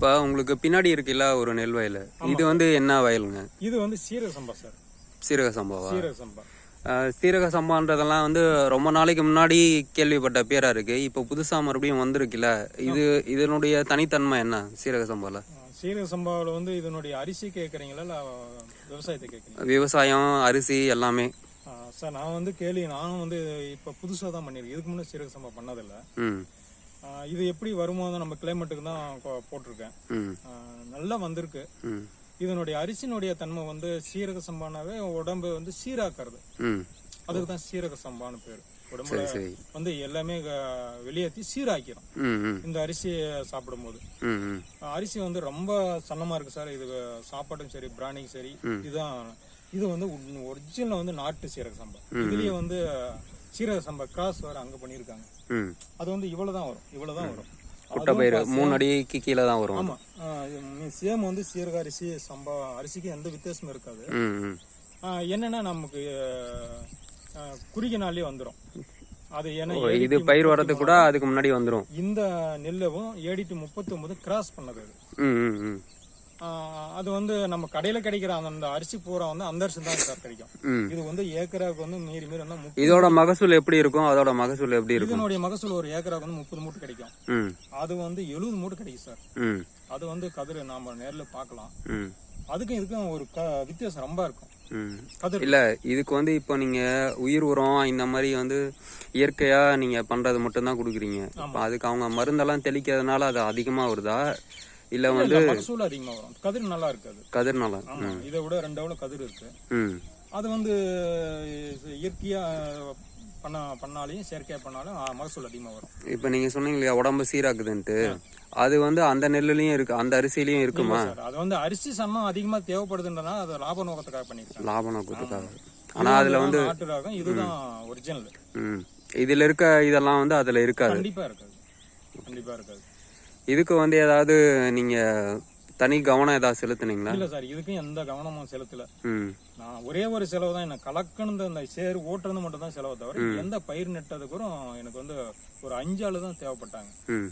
இப்போ உங்களுக்கு பின்னாடி இருக்குல்ல ஒரு நெல் வயல். இது வந்து என்ன வயலுங்க? இது வந்து சீரக சம்பா சார். சீரக சம்பவா? சீரக சம்பா. சீரக சம்பான்றதெல்லாம் வந்து ரொம்ப நாளைக்கு முன்னாடி கேள்விப்பட்ட பேரா இருக்கு. இப்போ புதுசா மறுபடியும் வந்திருக்குல்ல. இது இதனுடைய தனித்தன்மை என்ன சீரக சம்பால? ஆ, சீரக சம்பாவில் வந்து இதனுடைய அரிசி கேட்குறீங்களா இல்லை விவசாயத்தை கேட்குறீங்களா விவசாயம் அரிசி எல்லாமே. சார் நான் வந்து கேள்வி நானும் வந்து இப்போ புதுசாக தான் பண்ணியிருக்கேன் இதுக்கு முன்னே சீரக சம்பா பண்ணதில்லை. இது எப்படி வருமோ தான் நம்ம கிளைமேட்டுக்கு தான் போட்டிருக்கேன். நல்லா வந்திருக்கு. இதனுடைய அரிசினுடைய தன்மை வந்து சீரக சம்பானாவே உடம்பு வந்து சீராக்கிறது. அதுக்கு தான் சீரக சம்பான்னு பேர். உடம்புல வந்து எல்லாமே வெளியேற்றி சீராக்கிறோம் இந்த அரிசியை சாப்பிடும்போது. அரிசி வந்து ரொம்ப சன்னமா இருக்கு சார். இது சாப்பாடும் சரி பிராணியும் சரி. இதுதான் இது வந்து ஒரிஜினல் வந்து நாட்டு சீரக சம்பா. இதுலயே வந்து சீரக சம்பா கிராஸ் வேற அங்க பண்ணியிருக்காங்க. ம். அது வந்து இவ்வளவுதான் வரும். இவ்வளவுதான் வரும். குட்டப்பயிறு மூணு அடிக்கு கீழே தான் வரும். ஆமா. சேம் வந்து சீரக அரிசி சம்பா அரிசிக்கு எந்த வித்தியாசமும் இருக்காது. என்னன்னா நமக்கு குறுகிய நாள்லயே வந்துடும் அது ஏன்னா இது பயிர் வரதுக்கு கூட அதுக்கு முன்னாடி வந்துடும் இந்த நெல்லவும் ஏடிடி முப்பத்தி ஒன்பது கிராஸ் பண்ணது அது வந்து நம்ம கடையில கிடைக்கிற அந்த அரிசி பூரா வந்து அந்த அரிசி தான் சார் கிடைக்கும். இது வந்து ஏக்கராவுக்கு வந்து மீறி மீறி வந்து இதோட மகசூல் எப்படி இருக்கும்? அதோட மகசூல் எப்படி இருக்கும்? இதனுடைய மகசூல் ஒரு ஏக்கராவுக்கு வந்து முப்பது மூட்டை கிடைக்கும். அது வந்து எழுபது மூட்டை கிடைக்கும் சார். அது வந்து கதிர் நாம நேர்ல பார்க்கலாம். ம். அதுக்கும் இதுக்கும் ஒரு வித்தியாசம் ரொம்ப இருக்கும். இல்ல இதுக்கு வந்து இப்போ நீங்க உயிர் உரம் இந்த மாதிரி வந்து இயற்கையா நீங்க பண்றது மட்டும் தான் கொடுக்குறீங்க அதுக்கு அவங்க மருந்தெல்லாம் தெளிக்கிறதுனால அது அதிகமா வருதா? இல்ல வந்து மகசூல் அதிகமா வரும். கதிர் நல்லா இருக்காது. கதிர்னால ஆமா இதை விட ரெண்டு எவ்வளவு கதிர் இருக்கு. அது வந்து இயற்கையா பண்ண பண்ணாலையும் செயற்கையா பண்ணாலும் மகசூல் அதிகமா வரும். இப்போ நீங்க சொன்னீங்க இல்லையா உடம்பு சீராக்குதுன்ட்டு. அது வந்து அந்த நெல்லுலயும் இருக்கு அந்த அரிசிலையும் இருக்குமா? சார். அது வந்து அரிசி சன்னம் அதிகமா தேவைப்படுதுன்றதுனால அது லாப நோக்கத்துக்காக பண்ணிருக்காங்க லாப நோக்கத்துக்காக. ஆனா அதுல வந்து நாட்டு ரகம் இதுதான் ஒரிஜினல் ம். இதுல இருக்க இதெல்லாம் வந்து அதுல இருக்காது. கண்டிப்பா இருக்காது. கண்டிப்பா இருக்காது. இதுக்கு வந்து ஏதாவது நீங்க தனி கவனம் ஏதாவது செலுத்துனீங்களா? இல்ல சார் இதுக்கும் எந்த கவனமும் செலுத்தல. நான் ஒரே ஒரு செலவு தான் என்ன கலக்கணுந்த அந்த சேர் ஓட்டுறது மட்டும் தான் செலவு தவிர எந்த பயிர் நட்டதுக்கும் எனக்கு வந்து ஒரு அஞ்சு ஆளு தான் தேவைப்பட்டாங்க.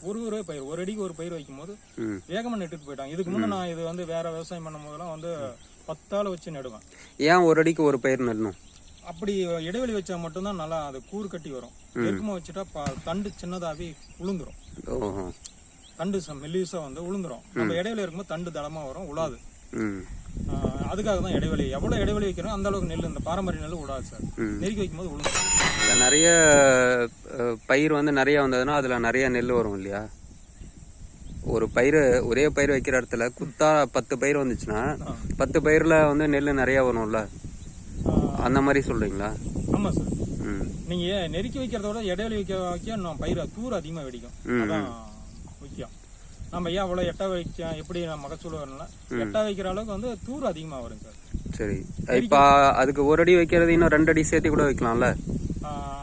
ஒரு ஒரே பயிர் ஒரு அடிக்கு ஒரு பயிர் வைக்கும் போது ம். வேகமா நட்டுட்டு போயிட்டாங்க. இதுக்கு முன்னே நான் இது வந்து வேற விவசாயம் பண்ணும் போதெல்லாம் வந்து பத்தாள் வச்சு நடுவேன். ஏன் ஒரு அடிக்கு ஒரு பயிர் நடணும்? அப்படி இடைவெளி வச்சா மட்டும்தான் நல்லா அது கூறு கட்டி வரும். நெருக்கமா வச்சுட்டா தண்டு சின்னதாகி உளுந்துரும். தண்டு மெல்லிசா வந்து உளுந்துரும். நம்ம இடைவெளி இருக்கும்போது தண்டு தளமா வரும் உழாது அதுக்காக தான் இடைவெளி. எவ்வளவு இடைவெளி வைக்கிறோம் அந்த அளவுக்கு நெல் இந்த பாரம்பரிய நெல் விடாது சார். நெருக்கி வைக்கும்போது உளுந்துரும் நிறைய பயிர் வந்து நிறைய வந்ததுன்னா அதுல நிறைய நெல் வரும் இல்லையா? ஒரு பயிர் ஒரே பயிர் வைக்கிற இடத்துல குத்தா பத்து பயிர் வந்துச்சுன்னா பத்து பயிர்ல வந்து நெல் நிறைய வரும்ல? அந்த மாதிரி சொல்றீங்களா? ஆமா சார். ம். நீங்க நெருக்கி வைக்கிறத விட இடைவெளி வைக்க வைக்க நான் பயிர் தூர் அதிகமா வெடிக்கும். முக்கியம். நம்ம ஏன் அவ்வளவு எட்டா வைக்க எப்படி மகசூல் வரணும்னா எட்டா வைக்கிற அளவுக்கு வந்து தூர் அதிகமா வரும் சார். சரி. இப்போ அதுக்கு ஒரு அடி வைக்கிறது இன்னும் ரெண்டு அடி சேர்த்து கூட வைக்கலாம்ல?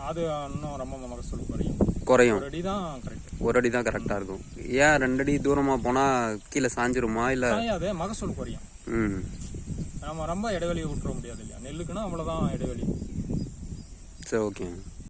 அது இன்னும் ரொம்ப மகசூல் குறையும். குறையும். ஒரு அடி தான் கரெக்ட் ஒரு அடி தான் கரெக்டா இருக்கும். ஏன் ரெண்டு அடி தூரமா போனா கீழே சாஞ்சிருமா இல்ல? காயாது மகசூல் குறையும். ம். நம்ம ரொம்ப இடைவெளியை விட்டுற முடியாது இல்லையா? நெல்லுக்குன்னா அவ்வளவுதான் இடைவெளி. சரி ஓகே.